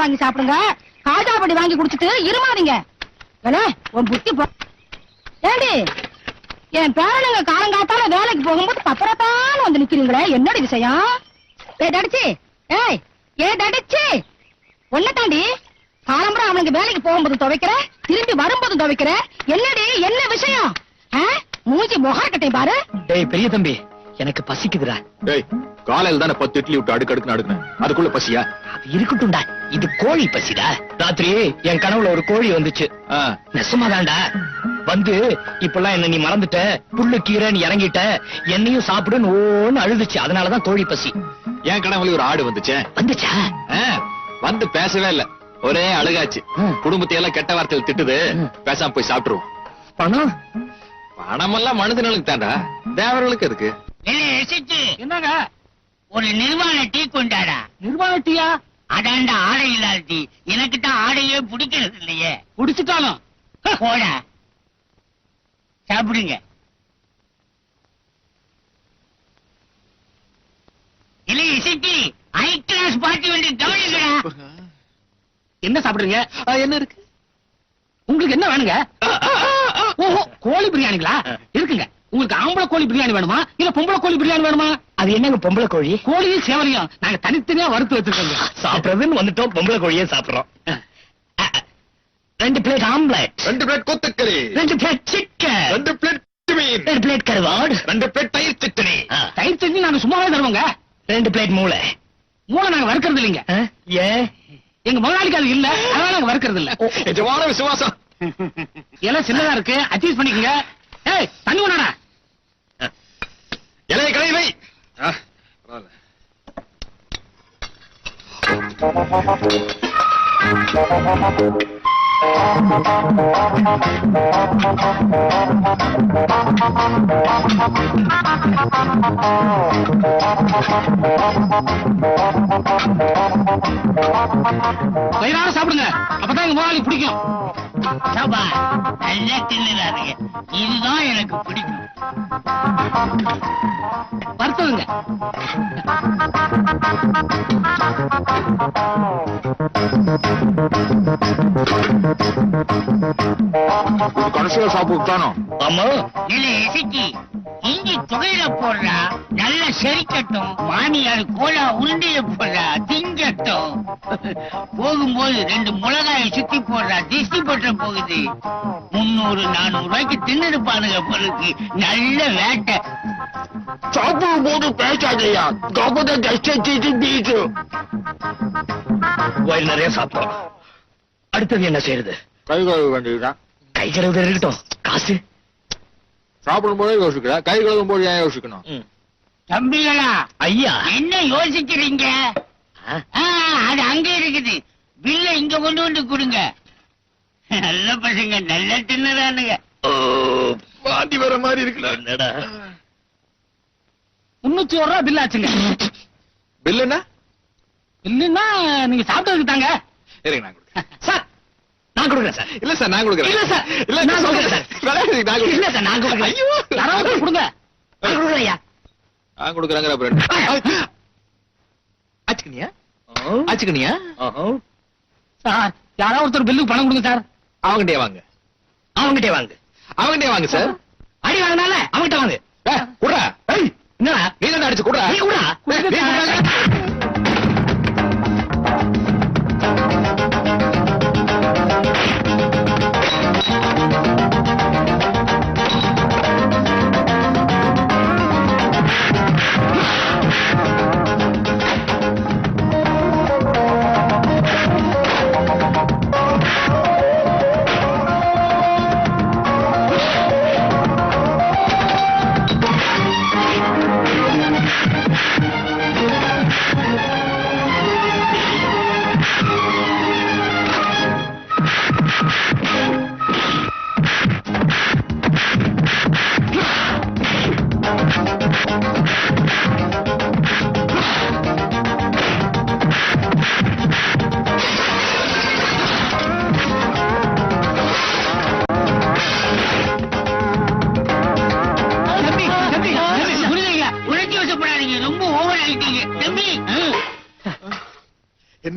வாங்கி சாப்பிடுங்க. காஜா பொடி வாங்கி குடிச்சிட்டு இருமாதீங்க உன் புத்தி ஏண்டி? என் பேரனுங்க காலங்காத்தால வேலைக்கு போகும்போது பப்பரத்தான வந்து நிக்கிறீங்களே என்னடி விஷயம்? ஏ தடிச்சி ஏய் ஏ தடிச்சி. ஒன்ன தாண்டி காலம்பரம் அவனுக்கு வேலைக்கு போகும்போது துவைக்கிற திரும்பி வரும்போது துவைக்கிற என்னடி என்ன விஷயம்? மூஞ்சி முகரக்கட்டை பாரு. டேய் பெரிய தம்பி எனக்கு பசிக்குதுடா. டேய் காலையில தானே பத்து இட்லி விட்டு அடுக்கு அடுக்கு அடுக்குனேன் அதுக்குள்ள பசியா? அது இருக்கட்டும்டா. இது கோழி பசிடா? ராத்திரி என் கனவுல ஒரு கோழி வந்துச்சு. நெசமாதான்டா வந்து இப்பெல்லாம் என்ன நீ மறந்துட்ட. புல்லு கீரை நீ இறங்கிட்ட. என்னையும் சாப்பிடுன்னு ஓன்னு அழுதுச்சு. அதனாலதான் கோழி பசி. என் கனவுல ஒரு ஆடு வந்துச்சே. வந்துச்சா? வந்து பேசவே இல்ல. ஒரே அழுகாச்சு. ம். குடும்பத்தை எல்லாம் கெட்ட வார்த்தையில் திட்டுது. பேசாம போய் சாப்பிட்டுருவோம். பணம்? பணமெல்லாம் மனுஷனுக்கு தாண்டா தேவர்களுக்கு எதுக்கு? என்னங்க? ஒரு நிர்வாண டீ கொண்டாடா. நிர்வாண டீயா? அதாண்டா ஆடை இல்லாத டீ எனக்கு தான் ஆடையே பிடிக்கிறது இல்லையே குடிச்சிட்டாலும் போடா. சாப்பிடுங்க. இல்லை இசைக்கு ஹை கிளாஸ் பார்ட்டி வந்து கவனிக்கடா என்ன சாப்பிடுறீங்க? என்ன இருக்கு? உங்களுக்கு என்ன வேணுங்க? ஓஹோ கோழி பிரியாணிங்களா? இருக்குங்க. உங்களுக்கு ஆம்பளை கோழி பிரியாணி வேணுமா இல்ல பொம்பளை கோழி பிரியாணி வேணுமா அது என்னங்க பொம்பளை கோழி கோழியும் சேவலையும் நாங்க தனித்தனியா வறுத்து வச்சிருக்கோங்க சாப்பிடுறதுன்னு வந்துட்டோம் பொம்பளை கோழியே சாப்பிடுறோம் ரெண்டு பிளேட் ஆம்லெட் ரெண்டு பிளேட் கொத்துக்கறி ரெண்டு பிளேட் சிக்கன் ரெண்டு பிளேட் மீன் ரெண்டு பிளேட் கருவாடு ரெண்டு பிளேட் தயிர் சித்தனி தயிர் செஞ்சு நாங்க சும்மாவே தருவோங்க ரெண்டு பிளேட் மூளை மூளை நாங்க வறுக்கிறது இல்லைங்க ஏன் எங்க முதலாளிக்கு அது இல்ல அதனால நாங்க வறுக்கிறது இல்ல நிஜமான விசுவாசம் எல்லாம் சின்னதா இருக்கு அட்ஜஸ்ட் பண்ணிக்கங்க ஏய் தண்ணி வேணாடா இலைய கலை வை. வயிறார சாப்பிடுங்க. அப்பதான் எங்க முதலாளி பிடிக்கும். சாபா நல்லா தின்னுறாருங்க இதுதான் எனக்கு பிடிக்கும். வறுத்ததுங்க இது கடைசியா சாப்பிட்டு தானோ ஆமா. இல்லை இசைக்கு. இஞ்சி தொகையில போடுறா நல்லா செரிக்கட்டும். மாமியார் கோலா உருண்டையில போடுறா திங்கட்டும். போகும்போது ரெண்டு மிளகாய சுத்தி போடுறா திஷ்டி பற்ற போகுது. முன்னூறு நானூறு ரூபாய்க்கு தின்னுருப்பானுங்க பொருளுக்கு நல்ல வேட்டை. சாப்பிடும் போது பேசாதையா. கபத கஷ்டத்தை பீச்சு. வயிறு நிறைய சாப்பிட்டோம் அடுத்தது என்ன செய்யறது? கை கழுவ வேண்டியதுதான். கை கழுவுறது இருக்கட்டும். காசு. சாப்பிடும் போதே யோசிக்கிற. கை கழுவும் போது ஏன் யோசிக்கணும்? தம்பிகளா ஐயா. என்ன யோசிக்கிறீங்க? அது அங்க இருக்குது. பில்ல இங்க கொண்டு வந்து கொடுங்க. நல்ல பசங்க நல்ல தின்னுறானுங்க ஓ, வாந்தி வர மாதிரி இருக்குல்ல என்னடா? முன்னூத்தி ஒரு ரூபா பில் ஆச்சுங்க. பில் என்ன? இல்லன்னா நீங்க சாப்பிட்டதுக்கு தாங்க. இருங்க நான் கொடுக்குறேன். நான் கொடுக்குறேன் சார். இல்ல சார் நான் கொடுக்குறேன். இல்ல சார் இல்ல நான் கொடுக்குறேன் சார். விளையாடுறீங்க, நான் கொடுக்குறேன். இல்ல சார் நான் கொடுக்குறேன். ஐயோ. யாராவது கொடுங்க. நான் கொடுக்குறேன் ஐயா. நான் கொடுக்குறேங்கிற அப்புறம் ஆச்சுக்கணியா ஆச்சுக்கணியா சார் யாராவது ஒருத்தர் பில்லுக்கு பணம் கொடுங்க சார். அவங்கிட்டே வாங்க. அவங்ககிட்டே வாங்க. அவங்கிட்டே வாங்க சார். அடி வாங்கினால அவங்ககிட்ட வாங்க. குடுறா. ஏய், என்னடா? நீ தான் அடிச்சு குடுறா. நீ குடுறா.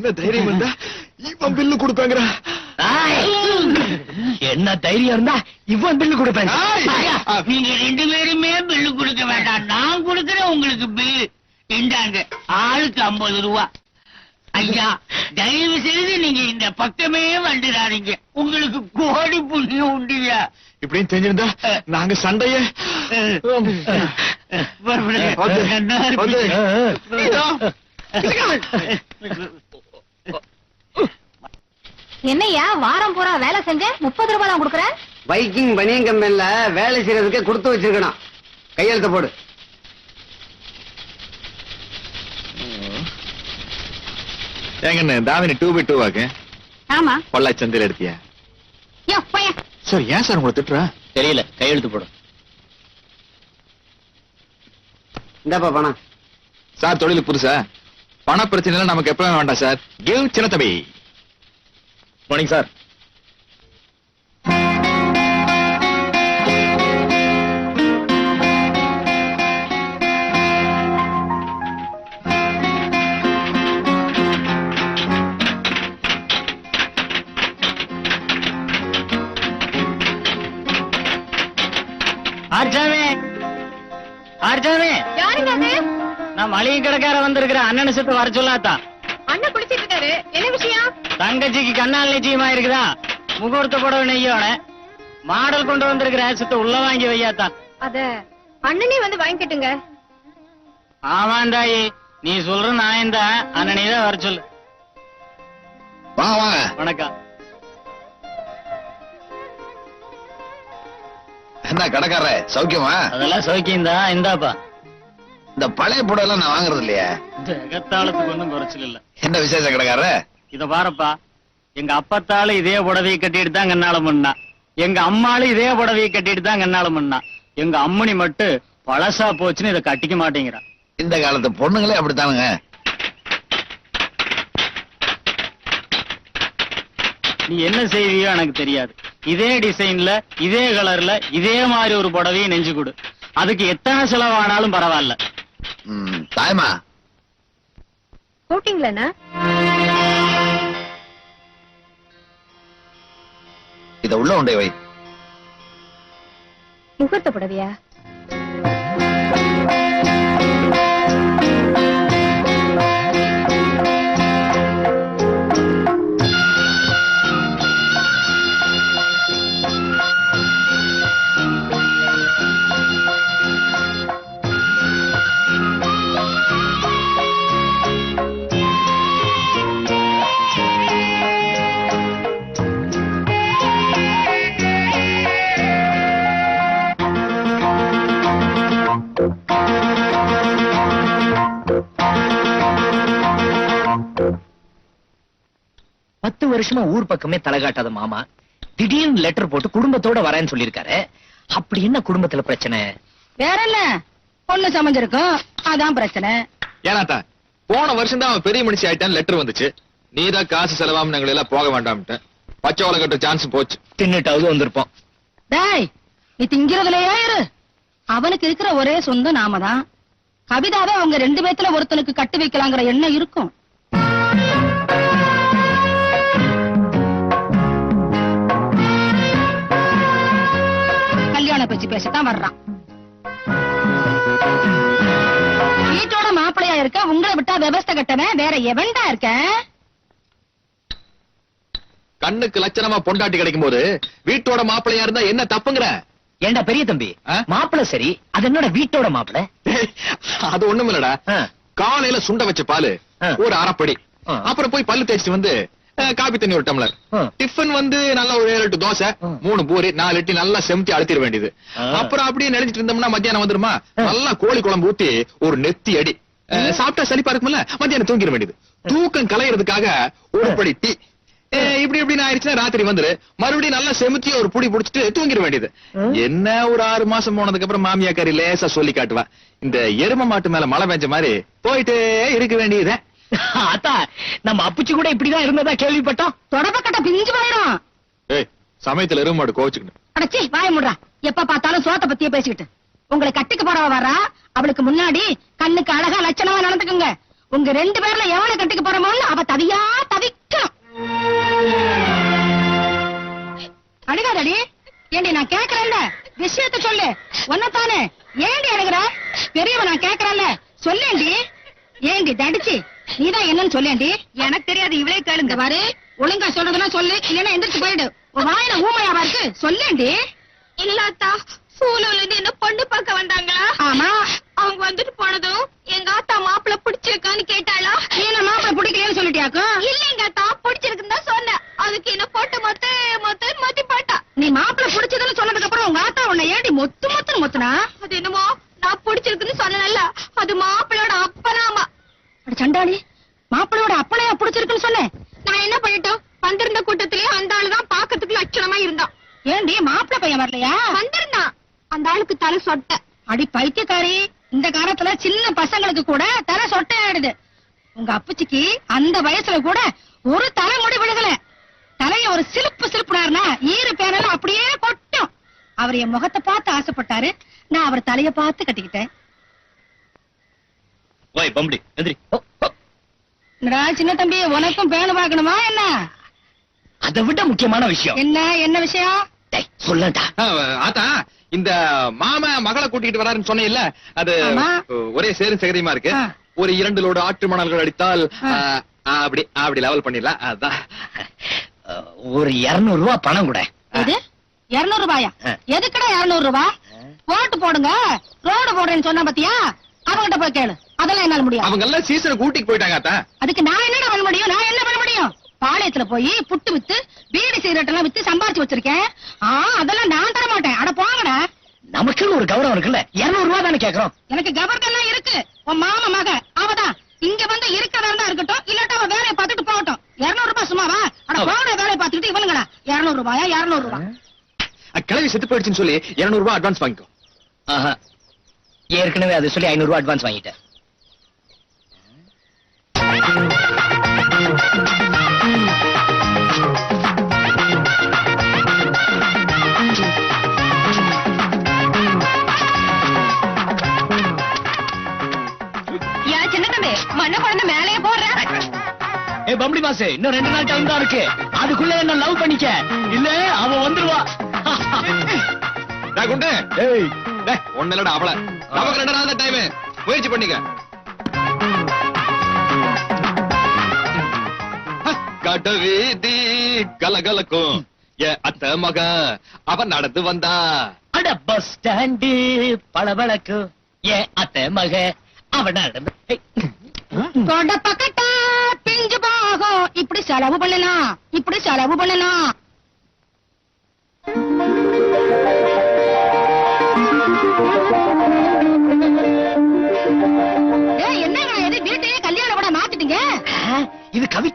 என்ன தைரியம் இருந்தா இவன் பில்லு கொடுப்பாங்கடா என்ன தைரியம் இருந்தா இவன் பில்லு கொடுப்பேன். ஐயா, நீங்க ரெண்டு பேருமே பில்லு கொடுக்க வேண்டாம். நான் கொடுக்கிறேன் உங்களுக்கு பில்லு இந்தாங்க ஆளுக்கு ஐம்பது ரூபா. ஐயா தயவு செய்து நீங்க இந்த பக்கமே வந்துடாதீங்க. உங்களுக்கு கோடி புண்ணியம் உண்டுயா இப்படின்னு தெரிஞ்சிருந்தா நாங்க சண்டைய. புறப்படுங்க. என்னய்யா வாரம் பூரா வேலை செஞ்ச முப்பது ரூபாய் தான் கொடுக்குற? பைக்கிங் பனியன் கம்பெனில வேலை செய்யறதுக்கு கொடுத்து வச்சிருக்கணும். கையெழுத்து போடு. ஏங்கண்ணே தாமினி டூ பை டூ வாக்கு. ஆமா. பொள்ளாச்சி சந்தையில எடுத்தியா? சார் ஏன் சார் உங்களை திட்டுறா? தெரியல கையெழுத்து போடும் இந்தாப்பா பணம். சார் தொழில் புதுசா? பண பிரச்சனை நமக்கு எப்பவுமே வேண்டாம் சார். கிவ் சின்ன மார்னிங் சார் ஆர்ச்சாமி ஆர்ச்சாமி யாருங்க அது? நான் மளிகை கடைக்கார வந்திருக்கிற அண்ணனை சுத்து வர சொல்லாத்தா தங்கச்சிக்கு கண்ணால் நிச்சயமா இருக்குதா? முகூர்த்த புடவை நெய்யோட. மாடல் கொண்டு வந்திருக்கிற சுத்த உள்ள வாங்கி வையாத்தான். அத அண்ணனே வந்து வாங்கிட்டுங்க ஆமாண்டாயி நீ சொல்ற நான் தான் அண்ணனே தான் வர சொல்லு. வணக்கம். என்ன கடைக்கார சௌக்கியமா? அதெல்லாம் சௌக்கியம் தான் இந்தாப்பா. இந்த பழைய புடவை நான் வாங்குறது இல்லையா. இந்த எகத்தாளத்துக்கு ஒன்றும் குறைச்சல் இல்ல. என்ன விசேஷம் கடைக்கார இத பாருப்பா எங்க அப்பத்தாளு இதே புடவையை கட்டிட்டு தான் கண்ணால பண்ணா எங்க அம்மாளும் இதே புடவையை கட்டிட்டு தான் கண்ணால பண்ணா எங்க அம்மணி மட்டும் பழசா போச்சுன்னு இதை கட்டிக்க மாட்டேங்கிறா இந்த காலத்து பொண்ணுங்களே அப்படித்தானுங்க. நீ என்ன செய்வியோ எனக்கு தெரியாது. இதே டிசைன்ல இதே கலர்ல இதே மாதிரி ஒரு புடவையை நெஞ்சு கொடு. அதுக்கு எத்தனை செலவானாலும் பரவாயில்ல. ம், தாய்மா. கூட்டிங்களா இதை உள்ள உண்டே வை. முகூர்த்த புடவையா? வருஷமா ஊர் பக்கமே தலை காட்டாத மாமா. திடீர்னு லெட்டர் போட்டு குடும்பத்தோட வரேன்னு சொல்லிருக்காரு அப்படி என்ன குடும்பத்துல பிரச்சனை? வேற என்ன? பொண்ணு சமைஞ்சிருக்கும். அதான் பிரச்சனை. ஏனாத்தா போன வருஷம் தான் அவன் பெரிய மனுஷி ஆயிட்டான் லெட்டர் வந்துச்சு. நீதான் காசு செலவாம நாங்கள் எல்லாம் போக வேண்டாம்ட்டு பச்சை உலகட்ட சான்ஸ் போச்சு. தின்னுட்டாவது வந்திருப்போம். டேய் நீ திங்கிறதுலயே இரு. அவனுக்கு இருக்கிற ஒரே சொந்தம் நாம தான் கவிதாவை அவங்க ரெண்டு பேத்துல ஒருத்தனுக்கு கட்டு வைக்கலாங்கிற எண்ணம் இருக்கும். பேசத்தான் வர்றான் வீட்டோட மாப்பிள்ளையா இருக்க உங்களை விட்டா விவஸ்தை கட்டவன் வேற எவன்டா இருக்க கண்ணுக்கு லட்சணமா பொண்டாட்டி கிடைக்கும் போது வீட்டோட மாப்பிள்ளையா இருந்தா என்ன தப்புங்கிற ஏண்டா பெரிய தம்பி? மாப்பிள சரி அது என்னோட வீட்டோட மாப்பிள அது ஒண்ணும் இல்லடா. காலையில சுண்ட வச்ச பாலு. ஒரு அரைப்படி. அப்புறம் போய் பல்லு தேய்ச்சிட்டு வந்து காபி தண்ணி ஒரு டம்ளர். டிஃபன் வந்து நல்லா ஒரு ஏழு எட்டு தோசை. மூணு பூரி நாலு இட்லி நல்லா செமிச்சு அழுத்திட வேண்டியது. அப்புறம் அப்படியே நினைச்சிட்டு இருந்தோம்னா மத்தியானம் வந்துருமா. நல்லா கோழி குழம்பு ஊத்தி ஒரு நெத்தி அடி. சாப்பிட்டா சலிப்பா இருக்கும்ல மத்தியானம் தூங்கிட வேண்டியது. தூக்கம் கலையறதுக்காக ஒரு. படி டீ. இப்படி இப்படின்னு ஆயிடுச்சுன்னா ராத்திரி வந்துரு. மறுபடியும் நல்லா செமிச்சு ஒரு புடி புடிச்சிட்டு தூங்கிட வேண்டியது. என்ன ஒரு ஆறு மாசம் போனதுக்கு அப்புறம் மாமியா கறி லேசா சொல்லி காட்டுவா. இந்த எரும மாட்டு மேல மழை பெஞ்ச மாதிரி போயிட்டே இருக்க வேண்டியது அத்தா நம்ம அப்புச்சி கூட இப்படிதான் இருந்ததா கேள்விப்பட்டோம்? தொடப்பக்கட்ட பிஞ்சு போயிடும். ஏய் சமயத்துல எரும மாடு கோச்சுக்கணும் அடச்சி வாய முடுறா. எப்ப பார்த்தாலும் சோத்த பத்தியே பேசிக்கிட்டு. உங்களை கட்டிக்கு போறவ வரா அவளுக்கு முன்னாடி கண்ணுக்கு அழகா லட்சணமா நடந்துக்குங்க. உங்க ரெண்டு பேர்ல எவனை கட்டிக்க போறமோன்னு அவ தவியா தவிக்கணும். அடிக்காதடி ஏண்டி நான் கேக்குறேன்ல. விஷயத்த சொல்லு. ஒன்னதானே ஏண்டி அழுகுற? பெரியவ நான் கேக்குறேன்ல. சொல்லேண்டி. ஏண்டி தடிச்சு. நீதான் என்னன்னு சொல்லேண்டி எனக்கு தெரியாது இவளே கேளுங்க. பாரு ஒழுங்கா சொல்றதுன்னா சொல்லு இல்லன்னா எந்திரிச்சு போயிடு. வாயில ஊமையாவா இருக்கு? சொல்லேண்டி இல்லாத்தா சூலூர்ல இருந்து என்ன பொண்ணு பார்க்க வந்தாங்களா? ஆமா. அவங்க வந்துட்டு போனதும் எங்க ஆத்தா மாப்பிள்ள பிடிச்சிருக்கான்னு கேட்டாளா? நீ என்ன மாப்பிள பிடிக்கலன்னு சொல்லிட்டியாக்கும்? ஆத்தா பிடிச்சிருக்குன்னு தான் சொன்னேன் அதுக்கு என்ன போட்டு மொத்த மொத்த மத்தி போட்டா நீ மாப்பிள பிடிச்சதுன்னு சொன்னதுக்கு அப்புறம் உங்க ஆத்தா உன்னை ஏண்டி மொத்து மொத்துன்னு மொத்துனா அது என்னமோ நான் பிடிச்சிருக்குன்னு சொன்னேன்ல அது மாப்பிளோட அப்பனாமா அட சண்டாளி மாப்பிளையோட அப்பனையா பிடிச்சிருக்குன்னு சொன்னேன் நான் என்ன பண்ணிட்டோம் வந்திருந்த கூட்டத்திலேயே அந்த ஆளு தான் பாக்கிறதுக்கு லட்சணமா இருந்தான் ஏண்டி மாப்பிள பையன் வரலையா வந்திருந்தான் அந்த ஆளுக்கு தலை சொட்ட அடி பைத்தியக்காரி இந்த காலத்துல சின்ன பசங்களுக்கு கூட தலை சொட்டை ஆயிடுது உங்க அப்பச்சிக்கு அந்த வயசுல கூட ஒரு தலைமுடி விழுகல தலைய ஒரு சிலுப்பு சிலுப்புனாருனா ஈரு பேனல அப்படியே கொட்டும் அவர் என் முகத்தை பார்த்து ஆசைப்பட்டாரு நான் அவர் தலைய பார்த்து கட்டிக்கிட்டேன் ஓய் பம்படி எந்திரி. சின்ன தம்பி உனக்கும் பேனு பார்க்கணுமா என்ன? அதை விட முக்கியமான விஷயம். என்ன என்ன விஷயம்? சொல்லடா. ஆத்தா இந்த மாமா மகளை கூட்டிட்டு வராருன்னு சொன்னேன்ல அது. ஒரே சேரும் சகதியமா இருக்கு. ஒரு இரண்டு லோடு ஆற்று மணல்கள் அடித்தால் அப்படி அப்படி லெவல் பண்ணிடலாம். அதான். ஒரு இருநூறு ரூபாய் பணம் கூட. இருநூறு ரூபாயா. எதுக்குடா இருநூறு ரூபாய் ஓட்டு போடுங்க. ரோடு போடுறேன்னு சொன்ன பாத்தியா? அவங்கிட்ட போய் கேளு. அதெல்லாம் என்னால முடியாது. அவங்க எல்லாம் சீசனை கூட்டிட்டு போயிட்டாங்க ஆத்தா அதுக்கு நான் என்னடா பண்ண முடியும்? நான் என்ன பண்ண முடியும்? பாளையத்துல போய் புட்டு வித்து பீடி சிகரெட் எல்லாம் வித்து சம்பாரிச்சு வச்சிருக்கேன். ஆ அதெல்லாம் நான் தர மாட்டேன். அட போங்கடா. நமக்குன்னு ஒரு கௌரவம் இருக்குல்ல. இருநூறு ரூபாய் தானே கேக்குறோம். எனக்கு கவர்க்கெல்லாம் இருக்கு. உன் மாமா மக அவதான். இங்க வந்து இருக்கிறதா இருந்தா இருக்கட்டும் இல்லாட்டா அவ வேலையை பார்த்துட்டு போகட்டும். இருநூறு ரூபாய் சும்மாவா அட போங்கடா வேலையை பார்த்துட்டு இவனுங்கடா. இருநூறு ரூபாயா இருநூறு ரூபாய் அஹ், கிளவி செத்து போயிடுச்சுன்னு சொல்லி இருநூறு ரூபாய் அட்வான்ஸ் வாங்கிக்கோ. ஆஹா. ஏற்கனவே அதை சொல்லி ஐநூறு ரூபாய் அட்வான்ஸ் வாங்கிட்டேன் ஏன் சின்ன தம்பி மண்ண குழந்தை மேலேயே போடுற ஏ பம்படி மாசு இன்னும் ரெண்டு நாள் டைம் தான் இருக்கு. அதுக்குள்ள என்ன லவ் பண்ணிக்க? இல்ல அவ வந்துருவா. டேய் குண்டு. ஏய். டேய் ஒண்ணு இல்லடா அவள. நமக்கு ரெண்டு நாள் தான் டைம் முயற்சி பண்ணிக்க. ஹ, கட வீதி கலகலக்கும். ஏ அத்த மக அவன் நடந்து வந்தா. அட பஸ் ஸ்டாண்டு பளபளக்கு. ஏன் அத்தை மக அவன் நடந்து. தொட பக்கட்டா பிஞ்சு போகும். இப்படி செலவு பண்ணலாம். இப்படி செலவு பண்ணலாம்.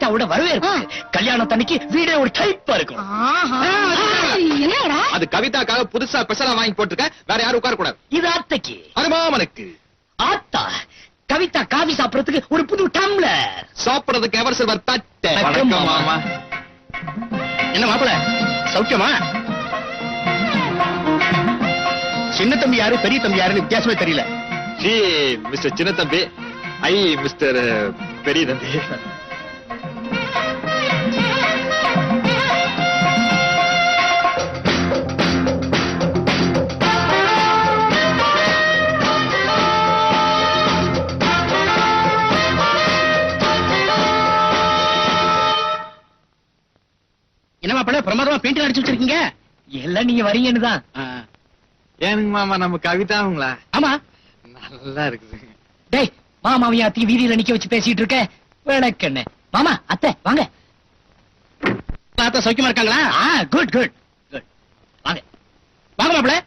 இது கவிதாவோட வரவேற்பு. ஆ. கல்யாணத்தன்னைக்கு வீடே ஒரு டைப்பா இருக்கும். ஆஹா, என்னங்கடா அது கவிதாக்காக புதுசா ஸ்பெஷலா வாங்கி போட்டிருக்க. வேற யாரும் உட்கார கூடாது இது அத்தைக்கு அது மாமனுக்கு ஆத்தா கவிதா காபி சாப்பிடறதுக்கு ஒரு புது டம்ளர். சாப்பிடுறதுக்கு எவர் சில்வர் தட்டு. வணக்கம் வணக்கம் மாமா. மாமா. என்ன மாப்பிள சௌக்கியமா? சின்ன தம்பி யாரு பெரிய தம்பி யாருன்னு வித்தியாசமே தெரியல. ஜி மிஸ்டர் சின்ன தம்பி. ஐ மிஸ்டர் பெரிய தம்பி. பிரமாதமா பெயிண்ட் அடிச்சு வச்சிருக்கீங்க? எல்லாம் நீங்க வரீங்கன்னு தான். ஏனுங்க மாமா நம்ம கவிதாங்களா ஆமா. நல்லா இருக்குது. டேய் மாமாவையும் அத்தி வீதியில நிக்க வச்சு பேசிட்டு இருக்க. விளக்கண்ணே மாமா அத்தை வாங்க. தாத்தா சௌக்கியமா இருக்காங்களா? குட் குட் குட் வாங்க. வாங்க மாப்பிள்ள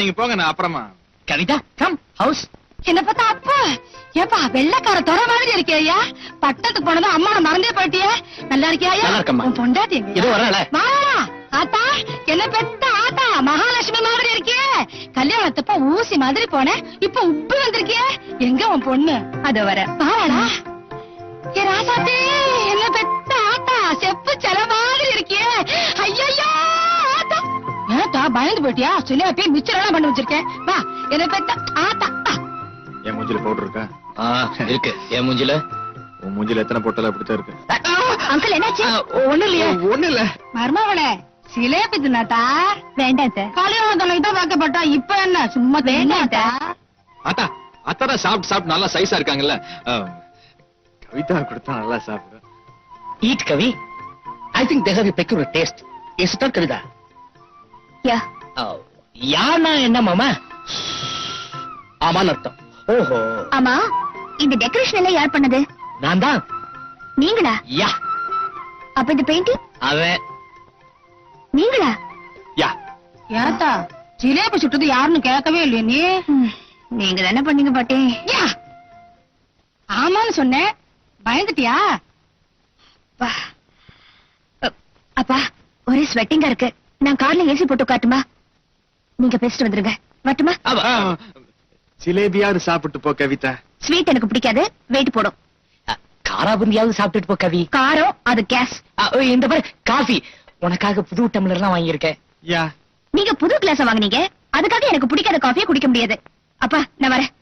நீங்க போங்க நான் அப்புறமா. கவிதா கம் ஹவுஸ் என்ன பார்த்தா அப்பா ஏப்பா வெள்ளக்கார துறை மாதிரி இருக்கே ஐயா பட்டத்துக்கு போனதும் அம்மா மறந்தே போயிட்டியே. நல்லா இருக்கியா. உன் பொண்டாட்டி ஆத்தா என்ன பெத்த ஆத்தா? மகாலட்சுமி மாதிரி இருக்கியே. கல்யாணத்தப்ப ஊசி மாதிரி போன இப்ப உப்பு வந்திருக்கியே. எங்க உன் பொண்ணு? அது வர. பாவாடா ஏ ராசாத்தே என்ன பெத்த ஆத்தா? செப்பு செல மாதிரி இருக்கியே. ஐயோ ஆத்தா. பயந்து போயிட்டியா? சொல்லி போய் மிச்சர் எல்லாம் பண்ணி வச்சிருக்கேன். வா என்ன பெத்த ஆத்தா. மூஞ்சில பவுடர் இருக்கா? ஆ இருக்கு. என் மூஞ்சில? உன் மூஞ்சில எத்தனை பொட்டல அப்படித்தான் இருக்கு. அங்கிள் என்னாச்சு? ஒண்ணு இல்லையே. ஒண்ணு இல்ல. மருமவளே சிலேபி தின்னாட்டா வேண்டாம் கல்யாணம் தொலைக்கு தான் வைக்கப்பட்டா இப்ப என்ன? சும்மா வேண்டாட்டா அத்தா அத்தாதான் சாப்பிட்டு சாப்பிட்டு நல்லா சைஸா இருக்காங்கல்ல. கவிதா கொடுத்தா நல்லா சாப்பிடு eat Kavi. I think they have a peculiar taste is it Kavitha. Yeah. யானா என்ன மாமா? ஆமான்னு அர்த்தம். ஓஹோ. ஆமா இந்த டெக்கரேஷன் எல்லாம் யார் பண்ணது? நான் தான். நீங்களா? யா. அப்ப இந்த பெயிண்டிங் அவன் நீங்களா? யா. ஏத்தா ஜிலேபி சுட்டது யாருன்னு கேட்கவே இல்லையே நீ. நீங்க தானே பண்ணீங்க பாட்டி? யா. ஆமான்னு சொன்னேன். பயந்துட்டியா? அப்பா. அப்பா ஒரே ஸ்வெட்டிங்கா இருக்கு. நான் கார்ல ஏசி போட்டு காட்டுமா நீங்க பேசிட்டு வந்துருங்க. வரட்டுமா? அஹ், ஜிலேபியாவது சாப்பிட்டு போ கவிதா. ஸ்வீட் எனக்கு பிடிக்காது. வெயிட் போடும். காராபுந்தியாவது சாப்பிட்டுட்டு போ கவி. காரம் அது கேஸ். இந்த பாரு காஃபி. உனக்காக புது டம்ளர் எல்லாம் வாங்கியிருக்கேன். யா. நீங்க புது கிளாஸ் வாங்குனீங்க. அதுக்காக எனக்கு பிடிக்காத காஃபியை குடிக்க முடியாது. அப்பா நான் வரேன்.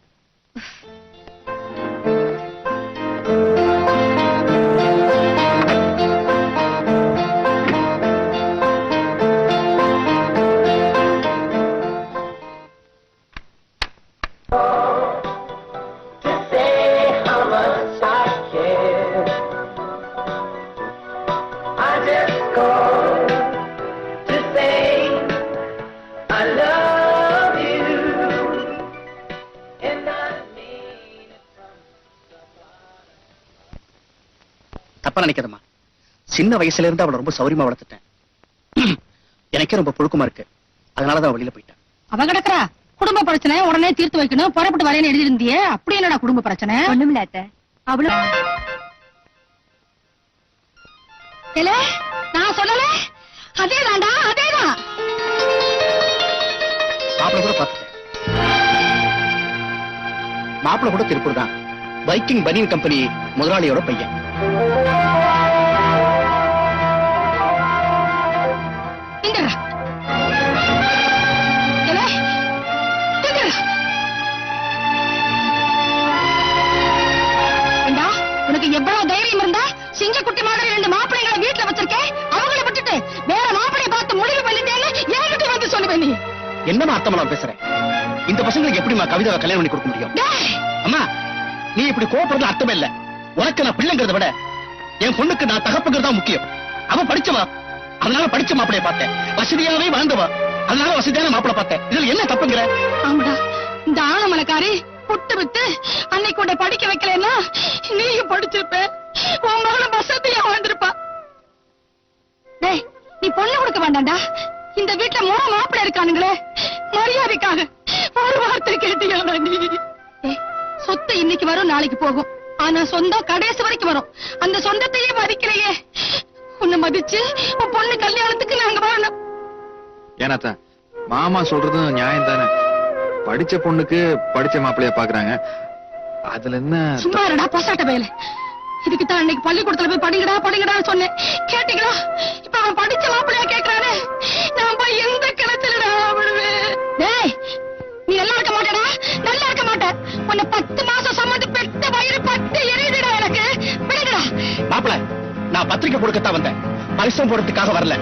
தப்பா நினைக்காதம்மா. சின்ன வயசுல இருந்து அவளை ரொம்ப சௌரியமா வளர்த்துட்டேன். எனக்கே ரொம்ப புழுக்கமா இருக்கு. அதனாலதான் அவ வெளியில போயிட்டேன் அவ கிடக்குறா. குடும்ப பிரச்சனை உடனே தீர்த்து வைக்கணும் புறப்பட்டு வரேன்னு எழுதி இருந்தியே அப்படி என்னடா குடும்ப பிரச்சனை? ஒண்ணுமில்ல அத்தை. அவ்வளவு நான் சொல்லல? அதேதான்டா அதேதான் மாப்பிள கூட பார்த்துட்டேன். மாப்பிள கூட திருப்பூர் தான். பைக்கிங் பனியன் கம்பெனி முதலாளியோட பையன். இருந்தா சிங்கக்குட்டி மாதிரி ரெண்டு மாப்பிள்ளைங்களை வீட்டுல வச்சிருக்கேன் அவங்கள விட்டுட்டு வேற மாப்பிள்ளைய பார்த்து முடிவு பண்ணிட்டேன்னு என்கிட்ட வந்து சொல்லுவேன் நீ. என்னமா அர்த்தமா பேசுறேன் இந்த பசங்களுக்கு எப்படிமா கவிதாவை கல்யாணம் பண்ணி கொடுக்க முடியும்? டேய், அம்மா நீ இப்படி கோபப்படுறது அர்த்தமே இல்ல. உனக்கு நான் பிள்ளைங்கிறத விட என் பொண்ணுக்கு நான் தகப்புங்கிறது தான் முக்கியம். அவ படிச்சவா? அதனால படிச்ச மாப்பிளைய பார்த்தேன். வசதியாவே வாழ்ந்தவா அதனால வசதியான மாப்பிளை பார்த்தேன். இதுல என்ன தப்புங்கிற? ஆமாடா இந்த ஆனமலைக்காரி புட்டு வித்து அன்னைக்கு உன்னை படிக்க வைக்கலன்னா நீயும் படிச்சிருப்ப. உன் மகளை வசதியா வாழ்ந்திருப்பா. டேய் நீ பொண்ணு கொடுக்க வேண்டாம்டா. இந்த வீட்டுல மூணு மாப்பிள்ளை இருக்கானுங்களே. மரியாதைக்காக ஒரு வார்த்தை கேட்டியாடா நீ? ஏய், சொத்து இன்னைக்கு வரும் நாளைக்கு போகும். ஆனா சொந்தம் கடைசி வரைக்கும் வரும். அந்த சொந்தத்தையே மதிக்கலையே. உன்னை மதிச்சு உன் பொண்ணு கல்யாணத்துக்கு நாங்க வரணும் ஏனாத்தா மாமா சொல்றதும் நியாயம் தானே படிச்ச பொண்ணுக்கு படிச்ச மாப்பிள்ளைய பாக்குறாங்க. அதுல என்ன சும்மா இருடா பசாட்ட பயல. இதுக்கு தான் அன்னைக்கு பள்ளிக்கூடத்துல போய் படிங்கடா படிங்கடான்னு சொன்னேன். கேட்டீங்களா? இப்ப அவன் படிச்ச மாப்பிள்ளையா கேட்கறானே நான் போய் எந்த கிணத்துலடா விழுவேன்? டேய் நீ நல்லா இருக்க மாட்டடா. நல்லா இருக்க மாட்ட உன்னை பத்து மாசம் சம்மந்து பெத்த வயிறு பட்டு எரியுதுடா எனக்கு. விடுங்கடா. மாப்பிள நான் பத்திரிக்கை கொடுக்கத்தான் வந்தேன். பரிசம் போடுறதுக்காக வரல.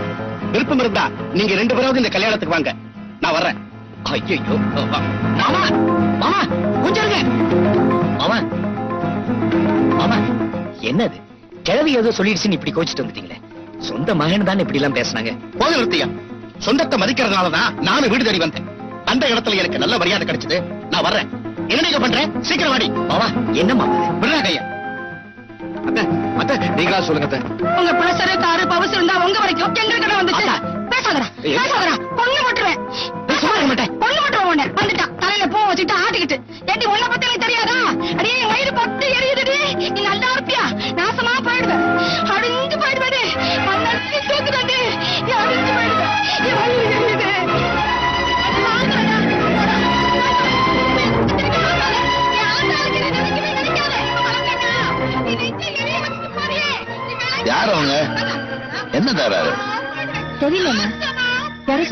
விருப்பம் இருந்தா நீங்க ரெண்டு பேராவது இந்த கல்யாணத்துக்கு வாங்க. நான் வர்றேன். ஐயோ மாமா மாமா கொஞ்சம் மாமா மாமா. என்னது? கிழவி ஏதோ சொல்லிடுச்சுன்னு இப்படி கோச்சிட்டு வந்துட்டீங்களே. சொந்த மகன் தான் இப்படி எல்லாம் பேசுனாங்க. போது நிறுத்தியா சொந்தத்தை மதிக்கிறதுனாலதான் நானும் வீடு தேடி வந்தேன். அந்த இடத்துல எனக்கு நல்ல மரியாதை கிடைச்சது. நான் வர்றேன். என்ன நீங்க பண்றேன்? சீக்கிரம் வாடி. மாமா என்ன மாமா? இது? விடுறா கையா. அத்தை அத்தை நீங்களா சொல்லுங்க அத்தை. உங்க பிரஷரு காரு பவசு இருந்தா உங்க வரைக்கும் எங்க கிட்ட வந்துச்சு. பேசாதடா. பேசாதடா. பொண்ணு விட்டுருவேன் இருக்க மாட்டேன். பொண்ணு விட்டுருவேன் உன்னை. வந்துட்டான் தலையில பூ வச்சுட்டு ஆட்டிக்கிட்டு. ஏண்டி உன்னை பத்தி எனக்கு தெரியாதா அடியே வயிறு பத்து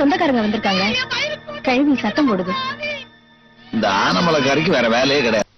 சொந்தக்காரங்க வந்திருக்காங்க. கழுவி சத்தம் போடுது. இந்த கறிக்கு வேற வேலையே கிடையாது.